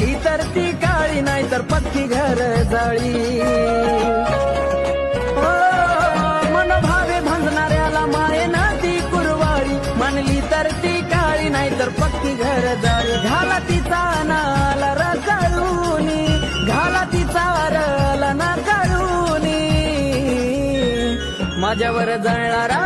ती काळी नाही तर पक्की घर जाळी हो, मन भावे भांजणाऱ्याला माये ना ती कुरवाळी म्हणली तर ती काळी नाही तर पक्की घर जाळी घाला तिचा नाला रचाळूनी घाला तिचा रला ना काढूनी माझ्यावर जळणारा